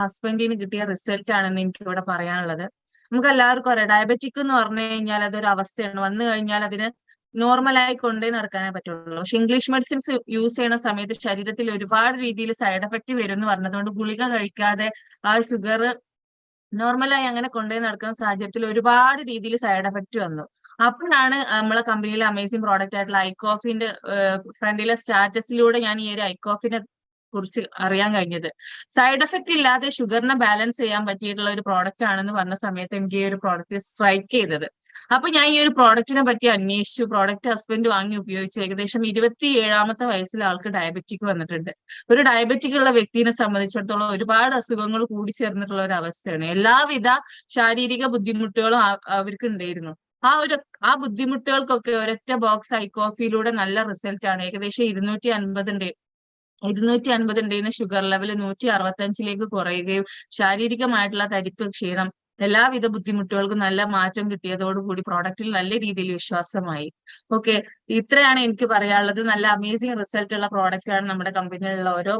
ഹസ്ബൻഡിന് കിട്ടിയ റിസൾട്ട് ആണെന്ന് എനിക്ക് ഇവിടെ പറയാനുള്ളത്. നമുക്ക് എല്ലാവർക്കും അറിയാം ഡയബറ്റിക് എന്ന് പറഞ്ഞു കഴിഞ്ഞാൽ അതൊരു അവസ്ഥയാണ്. വന്നു കഴിഞ്ഞാൽ അതിന് നോർമലായി കൊണ്ടേ നടക്കാനേ പറ്റുള്ളൂ. പക്ഷെ ഇംഗ്ലീഷ് മെഡിസിൻസ് യൂസ് ചെയ്യുന്ന സമയത്ത് ശരീരത്തിൽ ഒരുപാട് രീതിയിൽ സൈഡ് എഫക്റ്റ് വരും എന്ന് പറഞ്ഞതുകൊണ്ട് ഗുളിക കഴിക്കാതെ ആ ഷുഗർ നോർമലായി അങ്ങനെ കൊണ്ടുപോയി നടക്കുന്ന സാഹചര്യത്തിൽ ഒരുപാട് രീതിയിൽ സൈഡ് എഫക്റ്റ് വന്നു. അപ്പോഴാണ് നമ്മളെ കമ്പനിയിലെ അമേസിംഗ് പ്രോഡക്റ്റ് ആയിട്ടുള്ള ഐക്കോഫിന്റെ ഫ്രണ്ടിലെ സ്റ്റാറ്റസിലൂടെ ഞാൻ ഈ ഒരു ഐക്കോഫിനെ കുറിച്ച് അറിയാൻ കഴിഞ്ഞത്. സൈഡ് എഫക്റ്റ് ഇല്ലാതെ ഷുഗറിനെ ബാലൻസ് ചെയ്യാൻ പറ്റിയിട്ടുള്ള ഒരു പ്രോഡക്റ്റ് ആണെന്ന് പറഞ്ഞ സമയത്ത് എനിക്ക് ഈ ഒരു പ്രോഡക്റ്റ് സ്ട്രൈക്ക് ചെയ്തത്. അപ്പൊ ഞാൻ ഈ ഒരു പ്രോഡക്റ്റിനെ പറ്റി അന്വേഷിച്ചു. പ്രോഡക്റ്റ് ഹസ്ബൻഡ് വാങ്ങി ഉപയോഗിച്ചു. ഏകദേശം ഇരുപത്തി ഏഴാമത്തെ വയസ്സിൽ ആൾക്ക് ഡയബറ്റിക് വന്നിട്ടുണ്ട്. ഒരു ഡയബറ്റിക് ഉള്ള വ്യക്തിനെ സംബന്ധിച്ചിടത്തോളം ഒരുപാട് അസുഖങ്ങൾ കൂടി ചേർന്നിട്ടുള്ള ഒരു അവസ്ഥയാണ്. എല്ലാവിധ ശാരീരിക ബുദ്ധിമുട്ടുകളും അവർക്ക് ഉണ്ടായിരുന്നു. ആ ഒരു ആ ബുദ്ധിമുട്ടുകൾക്കൊക്കെ ഒരൊറ്റ ബോക്സ് ഐ കോഫിയിലൂടെ നല്ല റിസൾട്ട് ആണ്. ഏകദേശം ഇരുന്നൂറ്റി അൻപതിന്റെ ഇരുന്നൂറ്റി അൻപത് ഉണ്ടായിരുന്ന ഷുഗർ ലെവൽ നൂറ്റി അറുപത്തഞ്ചിലേക്ക് കുറയുകയും ശാരീരികമായിട്ടുള്ള തരിപ്പ് ക്ഷീണം എല്ലാവിധ ബുദ്ധിമുട്ടുകൾക്കും നല്ല മാറ്റം കിട്ടിയതോടുകൂടി പ്രോഡക്റ്റിൽ നല്ല രീതിയിൽ വിശ്വാസമായി. ഓക്കെ ഇത്രയാണ് എനിക്ക് പറയാനുള്ളത്. നല്ല അമേസിങ് റിസൾട്ട് ഉള്ള പ്രോഡക്റ്റ് ആണ് നമ്മുടെ കമ്പനിയിലുള്ള ഓരോ